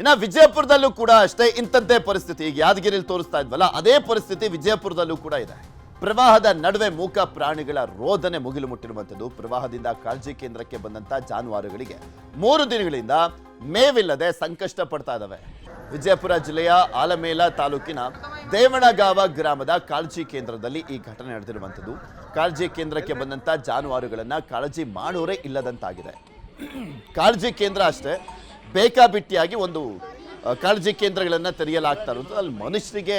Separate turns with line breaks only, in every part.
ಇನ್ನ ವಿಜಯಪುರದಲ್ಲೂ ಕೂಡ ಅಷ್ಟೇ ಇಂಥದ್ದೇ ಪರಿಸ್ಥಿತಿ. ಈಗ ಯಾದಗಿರಿಲಿ ತೋರಿಸ್ತಾ ಇದ್ವಲ್ಲ, ಅದೇ ಪರಿಸ್ಥಿತಿ ವಿಜಯಪುರದಲ್ಲೂ ಕೂಡ ಇದೆ. ಪ್ರವಾಹದ ನಡುವೆ ಮೂಕ ಪ್ರಾಣಿಗಳ ರೋದನೆ ಮುಗಿಲು ಮುಟ್ಟಿರುವಂಥದ್ದು. ಪ್ರವಾಹದಿಂದ ಕಾಳಜಿ ಕೇಂದ್ರಕ್ಕೆ ಬಂದಂತ ಜಾನುವಾರುಗಳಿಗೆ ಮೂರು ದಿನಗಳಿಂದ ಮೇವಿಲ್ಲದೆ ಸಂಕಷ್ಟ ಪಡ್ತಾ ಇದ್ದಾವೆ ವಿಜಯಪುರ ಜಿಲ್ಲೆಯ ಆಲಮೇಲ ತಾಲೂಕಿನ ದೇವಣಗಾವ ಗ್ರಾಮದ ಕಾಳಜಿ ಕೇಂದ್ರದಲ್ಲಿ ಈ ಘಟನೆ ನಡೆದಿರುವಂಥದ್ದು. ಕಾಳಜಿ ಕೇಂದ್ರಕ್ಕೆ ಬಂದಂತ ಜಾನುವಾರುಗಳನ್ನ ಕಾಳಜಿ ಮಾಡೋರೇ ಇಲ್ಲದಂತಾಗಿದೆ. ಕಾಳಜಿ ಕೇಂದ್ರ ಅಷ್ಟೇ ಬೇಕಾಬಿಟ್ಟಿಯಾಗಿ ಒಂದು ಕಾಳಜಿ ಕೇಂದ್ರಗಳನ್ನು ತೆರೆಯಲಾಗ್ತಾ ಇರೋದು ಅಲ್ಲಿ ಮನುಷ್ಯರಿಗೆ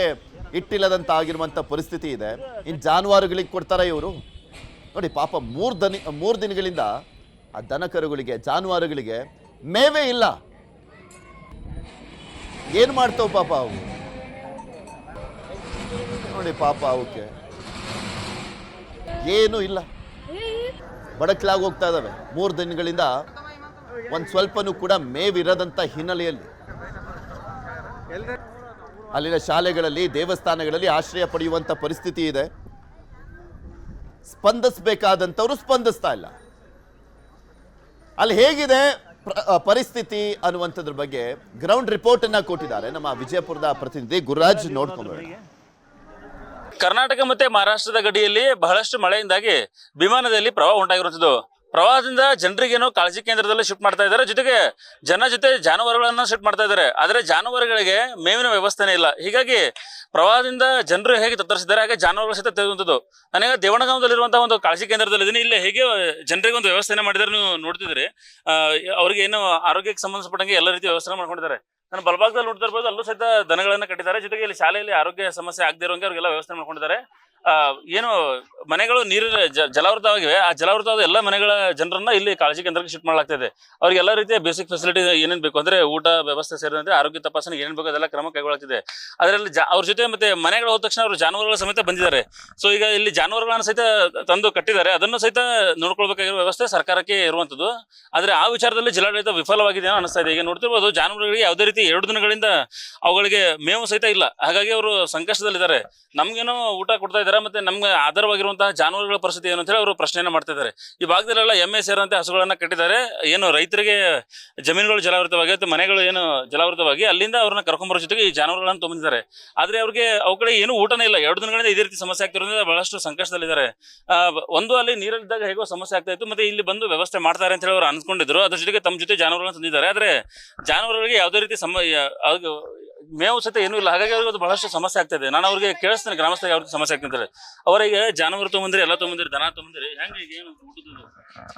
ಇಟ್ಟಿಲ್ಲದಂತ ಆಗಿರುವಂಥ ಪರಿಸ್ಥಿತಿ ಇದೆ. ಇನ್ನು ಜಾನುವಾರುಗಳಿಗೆ ಕೊಡ್ತಾರೆ ಇವರು. ನೋಡಿ, ಪಾಪ ಮೂರು ದನಿ, ಮೂರು ದಿನಗಳಿಂದ ಆ ದನಕರುಗಳಿಗೆ, ಜಾನುವಾರುಗಳಿಗೆ ಮೇವೇ ಇಲ್ಲ. ಏನು ಮಾಡ್ತಾವ ಪಾಪ ಅವು? ನೋಡಿ ಪಾಪ ಅವಕ್ಕೆ. ಏನೂ ಇಲ್ಲ. ಬಡಕ್ಲಾಗಿ ಹೋಗ್ತಾ ಇದ್ದಾವೆ ಮೂರು ದಿನಗಳಿಂದ ಒಂದು ಸ್ವಲ್ಪನೂ ಕೂಡ ಮೇವಿರದಂಥ ಹಿನ್ನೆಲೆಯಲ್ಲಿ. ಅಲ್ಲಿನ ಶಾಲೆಗಳಲ್ಲಿ, ದೇವಸ್ಥಾನಗಳಲ್ಲಿ ಆಶ್ರಯ ಪಡೆಯುವಂಥ ಪರಿಸ್ಥಿತಿ ಇದೆ. ಸ್ಪಂದಿಸಬೇಕಾದಂಥವ್ರು ಸ್ಪಂದಿಸ್ತಾ ಇಲ್ಲ. ಅಲ್ಲಿ ಹೇಗಿದೆ ಪರಿಸ್ಥಿತಿ ಅನ್ನುವಂಥದ್ರ ಬಗ್ಗೆ ಗ್ರೌಂಡ್ ರಿಪೋರ್ಟ್ ಅನ್ನ ಕೊಟ್ಟಿದ್ದಾರೆ ನಮ್ಮ ವಿಜಯಪುರದ ಪ್ರತಿನಿಧಿ ಗುರುರಾಜ್ ನೋಡ್ಕೊಂಡು
ಕರ್ನಾಟಕ ಮತ್ತೆ ಮಹಾರಾಷ್ಟ್ರದ ಗಡಿಯಲ್ಲಿ ಬಹಳಷ್ಟು ಮಳೆಯಿಂದಾಗಿ ವಿಮಾನದಲ್ಲಿ ಪ್ರವಾಹ ಉಂಟಾಗಿರುವಂಥದ್ದು. ಪ್ರವಾಹದಿಂದ ಜನರಿಗೇನೋ ಕಾಳಜಿ ಕೇಂದ್ರದಲ್ಲಿ ಶಿಫ್ಟ್ ಮಾಡ್ತಾ ಇದ್ದಾರೆ. ಜೊತೆಗೆ ಜನ ಜೊತೆ ಜಾನುವಾರುಗಳನ್ನ ಶಿಫ್ಟ್ ಮಾಡ್ತಾ ಇದ್ದಾರೆ. ಆದರೆ ಜಾನುವಾರುಗಳಿಗೆ ಮೇವಿನ ವ್ಯವಸ್ಥೆನೇ ಇಲ್ಲ. ಹೀಗಾಗಿ ಪ್ರವಾಹದಿಂದ ಜನರು ಹೇಗೆ ತತ್ತರಿಸಿದ್ದಾರೆ, ಹಾಗೆ ಜಾನುವಾರುಗಳು ಸಹಿತ ತೆಗೆದುವಂಥದ್ದು ನನಗೆ ದೇವಣಗಾಮದಲ್ಲಿರುವಂತಹ ಒಂದು ಕಾಳಜಿ ಕೇಂದ್ರದಲ್ಲಿ ಇದೀನಿ. ಇಲ್ಲಿ ಹೇಗೆ ಜನರಿಗೆ ಒಂದು ವ್ಯವಸ್ಥೆನ ಮಾಡಿದ್ದಾರೆ ನೀವು ನೋಡ್ತಿದ್ರಿ ಅವ್ರಿಗೆ ಏನು ಆರೋಗ್ಯಕ್ಕೆ ಸಂಬಂಧಪಟ್ಟಂಗೆ ಎಲ್ಲ ರೀತಿಯ ವ್ಯವಸ್ಥೆ ಮಾಡ್ಕೊಂಡಿದ್ದಾರೆ. ನಾನು ಬಲಭಾಗದಲ್ಲಿ ನೋಡ್ತಾ ಇರ್ಬೋದು, ಅಲ್ಲೂ ಸಹಿತ ದನಗಳನ್ನ ಕಟ್ಟಿದ್ದಾರೆ. ಜೊತೆಗೆ ಇಲ್ಲಿ ಶಾಲೆಯಲ್ಲಿ ಆರೋಗ್ಯ ಸಮಸ್ಯೆ ಆಗದಿರೋಂಗೆ ಅವ್ರಿಗೆಲ್ಲ ವ್ಯವಸ್ಥೆ ಮಾಡ್ಕೊಂಡಿದ್ದಾರೆ. ಏನು ಮನೆಗಳು ನೀರು ಜಲಾವೃತವಾಗಿವೆ. ಆ ಜಲಾವೃತವಾದ ಎಲ್ಲ ಮನೆಗಳ ಜನರನ್ನ ಇಲ್ಲಿ ಕಾಳಜಿ ಕೇಂದ್ರಕ್ಕೆ ಶಿಫ್ಟ್ ಮಾಡಲಾಗ್ತಿದೆ. ಅವ್ರಿಗೆ ಎಲ್ಲ ರೀತಿಯ ಬೇಸಿಕ್ ಫೆಸಿಲಿಟಿ ಏನೇನು ಬೇಕು ಅಂದ್ರೆ ಊಟ, ವ್ಯವಸ್ಥೆ ಸೇರಿದಂತೆ ಆರೋಗ್ಯ ತಪಾಸಣೆ ಏನೇನು ಬೇಕು ಅದೆಲ್ಲ ಕ್ರಮ ಕೈಗೊಳ್ಳುತ್ತಿದೆ ಅದರಲ್ಲಿ ಅವ್ರ ಜೊತೆ ಮತ್ತೆ ಮನೆಗಳು ಹೋದ ತಕ್ಷಣ ಅವರು ಜಾನುವಾರುಗಳ ಸಮೇತ ಬಂದಿದ್ದಾರೆ. ಸೊ ಈಗ ಇಲ್ಲಿ ಜಾನುವಾರುಗಳನ್ನ ಸಹಿತ ತಂದು ಕಟ್ಟಿದ್ದಾರೆ. ಅದನ್ನು ಸಹಿತ ನೋಡ್ಕೊಳ್ಬೇಕಾಗಿರೋ ವ್ಯವಸ್ಥೆ ಸರ್ಕಾರಕ್ಕೆ ಇರುವಂತದ್ದು. ಆದ್ರೆ ಆ ವಿಚಾರದಲ್ಲಿ ಜಿಲ್ಲಾಡಳಿತ ವಿಫಲವಾಗಿದೆ ಅನಿಸ್ತಾ ಇದೆ. ಈಗ ನೋಡ್ತಿರ್ಬೋದು, ಜಾನುವಾರುಗಳಿಗೆ ಯಾವುದೇ ರೀತಿ ಎರಡು ದಿನಗಳಿಂದ ಅವುಗಳಿಗೆ ಮೇವು ಸಹಿತ ಇಲ್ಲ. ಹಾಗಾಗಿ ಅವರು ಸಂಕಷ್ಟದಲ್ಲಿದ್ದಾರೆ. ನಮ್ಗೇನೋ ಊಟ ಕೊಡ್ತಾ ಇದ್ದಾರೆ ಮತ್ತೆ ನಮ್ಗೆ ಆಧಾರವಾಗಿರುವಂತಹ ಜಾನುವಾರುಗಳ ಪರಿಸ್ಥಿತಿ ಏನು ಅಂತ ಹೇಳಿ ಅವರು ಪ್ರಶ್ನೆಯನ್ನು ಮಾಡ್ತಾ ಇದ್ದಾರೆ ಈ ಭಾಗದಲ್ಲೆಲ್ಲ ಎಮ್ಮೆ ಸೇರಿದಂತೆ ಹಸುಗಳನ್ನ ಕಟ್ಟಿದ್ದಾರೆ. ಏನು ರೈತರಿಗೆ ಜಮೀನುಗಳು ಜಲಾವೃತವಾಗಿ ಅಥವಾ ಮನೆಗಳು ಏನು ಜಲಾವೃತವಾಗಿ ಅಲ್ಲಿಂದ ಅವ್ರನ್ನ ಕರ್ಕೊಂಬರೋ ಜೊತೆಗೆ ಈ ಜಾನುವಾರುಗಳನ್ನು ತುಂಬಿದ್ದಾರೆ ಆದ್ರೆ ಅವ್ರಿಗೆ ಅವು ಕಡೆ ಏನು ಊಟನೇ ಇಲ್ಲ. ಎರಡು ದಿನಗಳಿಂದ ಇದೇ ರೀತಿ ಸಮಸ್ಯೆ ಆಗ್ತಿರೋದ್ರಿಂದ ಬಹಳಷ್ಟು ಸಂಕಷ್ಟದಲ್ಲಿದ್ದಾರೆ. ಒಂದು ಅಲ್ಲಿ ನೀರಲ್ಲಿದ್ದಾಗ ಹೇಗೋ ಸಮಸ್ಯೆ ಆಗ್ತಾ ಇತ್ತು. ಮತ್ತೆ ಇಲ್ಲಿ ಬಂದು ವ್ಯವಸ್ಥೆ ಮಾಡ್ತಾರೆ ಅಂತ ಹೇಳಿ ಅವ್ರು ಅನ್ಕೊಂಡಿದ್ರು. ಅದ್ರ ಜೊತೆಗೆ ತಮ್ಮ ಜೊತೆ ಜಾನುವಾರುಗಳನ್ನು ತಂದಿದ್ದಾರೆ. ಆದ್ರೆ ಜಾನುವಾರುಗಳಿಗೆ ಯಾವುದೇ ರೀತಿ ಸಮ ಮೇವು ಸಹಿತ ಏನೂ ಇಲ್ಲ. ಹಾಗಾಗಿ ಅವ್ರಿಗೆ ಅದು ಬಹಳಷ್ಟು ಸಮಸ್ಯೆ ಆಗ್ತದೆ. ನಾನು ಅವ್ರಿಗೆ ಕೇಳಿಸ್ತೇನೆ ಗ್ರಾಮಸ್ಥರಿಗೆ ಅವ್ರಿಗೆ ಸಮಸ್ಯೆ ಆಗ್ತದೆ ಅವರಿಗೆ ಜಾನುವಾರು ತೊಗೊಂಡ್ರಿ ಎಲ್ಲ ತೊಗೊಂಡ್ರಿ ದನ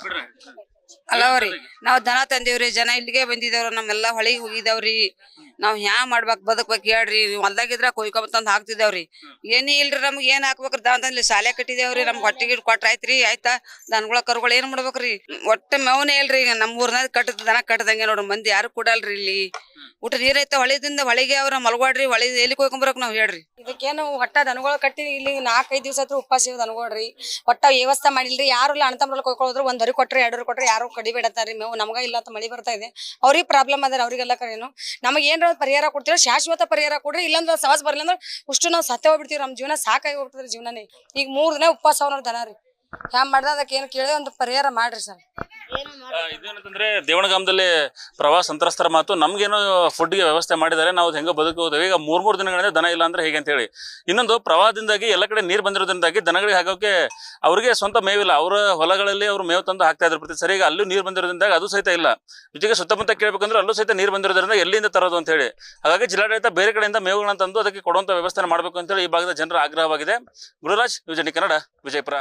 ಬಿಡ್ರಿ.
ಅಲ್ಲವ್ರಿ ನಾವ್ ದನ ತಂದೇವ್ರಿ, ಜನ ಇಲ್ಲಿಗೆ ಬಂದಿದೇವ್ರಿ ನಮ್ಮೆಲ್ಲಾ ಹೊಳಿಗೆ ಹೋಗಿದಾವ್ರಿ ನಾವ್ ಹ್ಯಾ ಮಾಡ್ಬೇಕ್, ಬದುಕ್ಬೇಕ್ ಹೇಳ್ರಿ. ನೀವ್ ಹೊಲ್ದಾಗಿದ್ರ ಕೊಯ್ಕೊಂಬಂದ್ ಹಾಕ್ತಿದೇವ್ರಿ ಏನೇ ಇಲ್ರಿ ನಮ್ಗ್ ಏನ್ ಹಾಕ್ಬೇಕ್ರಿ? ದನ ತಂದ್ಲಿ ಶಾಲೆ ಕಟ್ಟಿದೇವ್ರಿ, ನಮ್ಗ್ ಹೊಟ್ಟಿಗೆ ಕೊಟ್ರ ಆಯ್ತ್ರಿ, ಆಯ್ತಾ? ದನಗಳ, ಕರುಗಳು ಏನ್ ಮಾಡ್ಬೇಕ್ರಿ? ಒಟ್ಟ ಮೇವನೇ ಇಲ್ರಿ ಈಗ ನಮ್ ಕಟ್ಟದ ದನ ಕಟ್ಟದಂಗೆ ನೋಡ್ರಿ ಮಂದಿ ಯಾರು ಕೊಡಲ್ರಿ ಇಲ್ಲಿ? ಊಟ ನೀರ್ ಹೊಳೆದಿಂದ ಹೊಳೆಗೆ ಅವ್ರ ಮಲ್ಗೋಡ್ರಿ ಹೊಳೆ ಎಲ್ಲಿ ಕೊಯ್ಕೊಂಬರಕ್ ನಾವ್ ಹೇಳ್ರಿ.
ಇದಕ್ಕೇನು ಹೊಟ್ಟ ದನಗಳು ಕಟ್ಟಿ ಇಲ್ಲಿ ನಾಲ್ಕೈದು ದಿವಸ ಹತ್ರ ಉಪ್ಪಾಸ ಇವ್ ದನಗಳ್ರಿ. ಒಟ್ಟ ವ್ಯವಸ್ಥೆ ಮಾಡಿಲ್ರಿ, ಯಾರು ಇಲ್ಲ ಅಣ್ಣ ಕೊಯ್ಕೊಳ್ಳೋದ್ರು ಒಂದ್ ಹರಿ ಕೊಟ್ರಿ, ಎರಡು ಕೊಟ್ರಿ ಯಾರು ಕಡಿಬೇಡತ್ತಾರಿ ಮೇವು ನಮಗ ಇಲ್ಲ ಅಂತ ಮಳಿ ಬರ್ತಾ ಇದೆ. ಅವ್ರಿಗೆ ಪ್ರಾಬ್ಲಮ್ ಅದ ಅವ್ರಿಗೆಲ್ಲ ಕರೇನು. ನಮಗೆ ಏನ್ರ ಪರಿಹಾರ ಕೊಡ್ತೀರ, ಶಾಶ್ವತ ಪರಿಹಾರ ಕೊಡ್ರಿ. ಇಲ್ಲಾಂದ್ರೆ ಸವಾಸ ಬರ್ಲಿಲ್ಲ ಅಂದ್ರೆ ಉಷ್ಟು ನಾವು ಸತ್ಯ ಹೋಗ್ಬಿಡ್ತೀವಿ. ನಮ್ಮ ಜೀವನ ಸಾಕಾಗಿ ಹೋಗ್ಬಿಡ್ತಾರೆ ಜೀವನನೇ. ಈಗ ಮೂರ್ ದಿನ ಉಪವಾಸ ಅವ್ರ ದನ ರೀ. ಹ್ಯಾಂಗ ಮಾಡ್ದ ಅದಕ್ಕೆ ಏನು ಕೇಳಿ ಒಂದು ಪರಿಹಾರ ಮಾಡ್ರಿ ಸರ್.
ಇದೇನಂತಂದ್ರೆ ದೇವಣಗಾಮದಲ್ಲಿ ಪ್ರವಾಹ ಸಂತ್ರಸ್ತರ ಮಾತು ಫುಡ್ಗೆ ವ್ಯವಸ್ಥೆ ಮಾಡಿದ್ದಾರೆ ನಾವು ಹೆಂಗ ಬದುಕೋದೇವೆ ಈಗ ಮೂರ್ ಮೂರ್ ದಿನಗಳಿಂದ ದನ ಇಲ್ಲ ಅಂದ್ರೆ ಹೇಗೆ ಅಂತ ಹೇಳಿ ಇನ್ನೊಂದು ಪ್ರವಾಹದಿಂದಾಗಿ ಎಲ್ಲ ಕಡೆ ನೀರು ಬಂದಿರೋದ್ರಿಂದಾಗಿ ದನಗಳಿಗೆ ಹಾಕೋಕೆ ಅವ್ರಿಗೆ ಸ್ವಂತ ಮೇವಿಲ್ಲ. ಅವರ ಹೊಲಗಳಲ್ಲಿ ಅವ್ರು ಮೇವು ತಂದು ಹಾಕ್ತಾ ಇದ್ರು ಪ್ರತಿ ಸರಿ. ಈಗ ಅಲ್ಲೂ ನೀರು ಬಂದಿರೋದ್ರಿಂದ ಅದು ಸಹಿತ ಇಲ್ಲ. ಜೊತೆಗೆ ಸುತ್ತಮುತ್ತ ಕೇಳ್ಬೇಕಂದ್ರೆ ಅಲ್ಲೂ ಸಹಿತ ನೀರು ಬಂದಿರೋದ್ರಿಂದ ಎಲ್ಲಿಂದ ತರೋದು ಅಂತ ಹೇಳಿ. ಹಾಗಾಗಿ ಜಿಲ್ಲಾಡಳಿತ ಬೇರೆ ಕಡೆಯಿಂದ ಮೇವುಗಳನ್ನ ತಂದು ಅದಕ್ಕೆ ಕೊಡುವಂತ ವ್ಯವಸ್ಥೆ ಮಾಡಬೇಕು ಅಂತ ಹೇಳಿ ಈ ಭಾಗದ ಜನರ ಆಗ್ರಹವಾಗಿದೆ. ಗುರುರಾಜ್ ವಿಜಯನಿ ಕನ್ನಡ ವಿಜಯಪುರ.